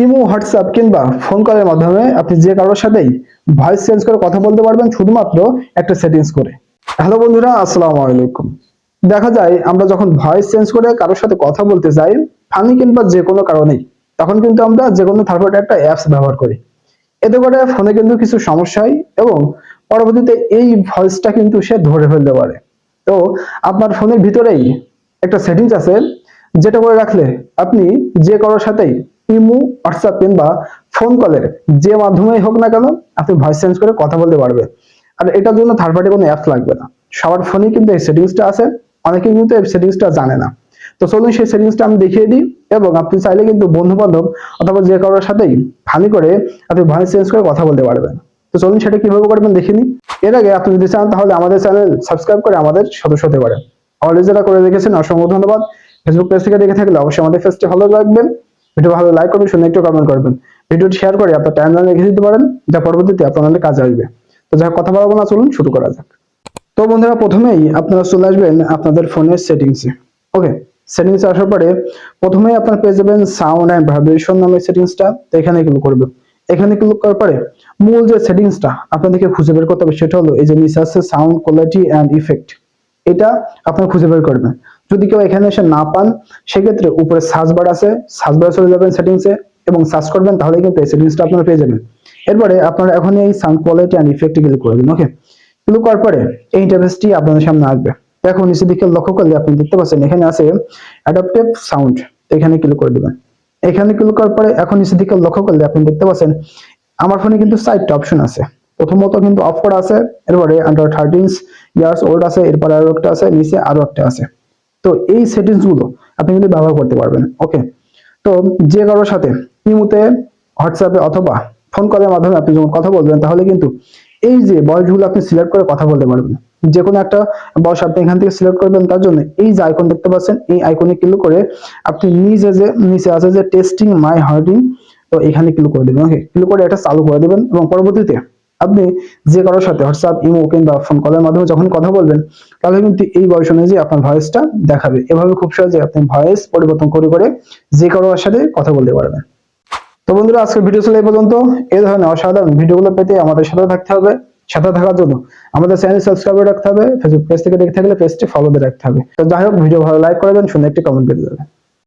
Imo, WhatsApp কিংবা phone কলের মাধ্যমে আপনি যে কারোর সাথেই ভয়েস চেঞ্জ করে কথা বলতে পারবেন শুধুমাত্র একটা সেটিংস করে। হ্যালো বন্ধুরা, আসসালামু আলাইকুম। দেখা যায়, আমরা যখন ভয়েস চেঞ্জ করে কারোর সাথে কথা বলতে যাই ফানি কিংবা যে কোনো কারণেই তখন কিন্তু আমরা যে কোনো থার্ড একটা অ্যাপস ব্যবহার করি। এতে করে ফোনে কিন্তু কিছু সমস্যা হয় এবং পরবর্তীতে এই ভয়েসটা কিন্তু সে ধরে ফেলতে পারে। তো আপনার ফোনের ভিতরেই একটা সেটিংস আছে, যেটা করে রাখলে আপনি যে কারোর সাথেই ইমো, হোয়াটসঅ্যাপ কিংবা ফোন কলের যে মাধ্যমেই হোক না কেন আপনি ভয়েস চেঞ্জ করে কথা বলতে পারবে। আর এটার জন্য থার্ড পার্টি কোনো অ্যাপস লাগবে না। সবার ফোনেই কিন্তু এই সেটিংসটা আছে। অনেকেই কিন্তু এই সেটিংসটা জানে না। তো চলুন সেই সেটিংসটা আমি দেখিয়ে দিই এবং আপনি চাইলে কিন্তু বন্ধু বান্ধব অথবা যে কারোর সাথেই ফানি করে আপনি ভয়েস চেঞ্জ করে কথা বলতে পারবেন। তো চলুন সেটা কীভাবে করবেন দেখে নিই। এর আগে আপনি যদি চান তাহলে আমাদের চ্যানেল সাবস্ক্রাইব করে আমাদের সদস্য হতে পারেন। অলরেডি যারা করে রেখেছেন অসংখ্য ধন্যবাদ। ফেসবুক পেজ থেকে দেখে থাকলে অবশ্যই আমাদের পেজটি ভালো রাখবেন। ভিডিও ভালো লাইক করবেন, শুনে একটু কমেন্ট করবেন। ভিডিওটি শেয়ার করে আপনার টাইম লাইনে রেখে দিতে পারেন, যা পরবর্তীতে আপনাদের কাজে আসবে। তো যাই কথা বলব না, চলুন, শুরু করা যাক। তো বন্ধুরা, প্রথমেই আপনারা চলে আসবেন আপনাদের ফোনের সেটিংসে ওকে সেটিংসে আসার পরে প্রথমেই আপনারা পেয়ে যাবেন সাউন্ড অ্যান্ড ভাইব্রেশন নামের সেটিংসটা তো এখানে ক্লিক করবেন এখানে ক্লিক করার পরে মূল যে সেটিংসটা আপনাদেরকে খুঁজে বের করতে হবে, সেটা হলো এই যে নিচে আছে সাউন্ড কোয়ালিটি অ্যান্ড ইফেক্ট এটা আপনারা খুঁজে বের করবেন। যদি কেউ এখানে এসে না পান, সেক্ষেত্রে উপরে সার্চ বার আছে সার্চ বারে চলে যাবেন সেটিংসে এবং সার্চ করবেন তাহলে কিন্তু এই সেটিংসটা আপনারা পেয়ে যাবেন। এরপরে আপনারা এখন এই সাউন্ড কোয়ালিটি অ্যান্ড ইফেক্টে ক্লিক করবেন ওকে ক্লিক করার পরে এই ইন্টারফেসটি আপনাদের সামনে আসবে। এখন নিচে দিকে লক্ষ্য করলে আপনি দেখতে পাচ্ছেন, এখানে আছে অ্যাডাপটিভ সাউন্ড এখানে ক্লিক করে দিবেন। এখানে ক্লিক করার পরে এখন নিচে দিকে লক্ষ্য করলে আপনি দেখতে পাচ্ছেন, আমার ফোনে কিন্তু চারটা অপশন আছে। প্রথমত কিন্তু অফ করা আছে, এরপরে আন্ডার থার্টিন ইয়ার্স ওল্ড আছে, এরপরে আরও একটা আছে, নিচে আরও একটা আছে। তো এই সেটিংসগুলো আপনি কিন্তু ব্যবহার করতে পারবেন ওকে তো যে কারোর সাথে ইমুতে, হোয়াটসঅ্যাপে অথবা ফোন কলের মাধ্যমে আপনি যখন কথা বলবেন, তাহলে কিন্তু এই যে বয়সগুলো আপনি সিলেক্ট করে কথা বলতে পারবেন। যে কোনো একটা বয়স আপনি এখান থেকে সিলেক্ট করবেন, তার জন্য এই যে আইকন দেখতে পাচ্ছেন, এই আইকনে ক্লিক করে আপনি নিজে যে, নিচে আছে যে টেস্টিং মাই হার্টিং তো এখানে ক্লিক করে দেবেন ওকে ক্লিক করে এটা চালু করে দেবেন এবং পরবর্তীতে আপনি যে কারোর সাথে হোয়াটসঅ্যাপ, ইমো কিংবা ফোন কলের মাধ্যমে যখন কথা বলবেন, তাহলে কিন্তু এই বয়স অনুযায়ী আপনার ভয়েসটা দেখাবে। এভাবে খুব সহজে আপনি ভয়েস পরিবর্তন করে করে যে কারোর সাথে কথা বলতে পারবেন। তো বন্ধুরা, আজকের ভিডিও ছিল এই পর্যন্ত। এই ধরনের অসাধারণ ভিডিওগুলো পেতে আমাদের সাথে থাকতে হবে। সাথে থাকার জন্য আমাদের চ্যানেল সাবস্ক্রাইব রাখতে হবে। ফেসবুক পেজ থেকে দেখে থাকলে পেজটি ফলো দিয়ে রাখতে হবে। তো যাই হোক ভিডিও ভালো লাইক করবেন শুনে একটি কমেন্ট করে দেবেন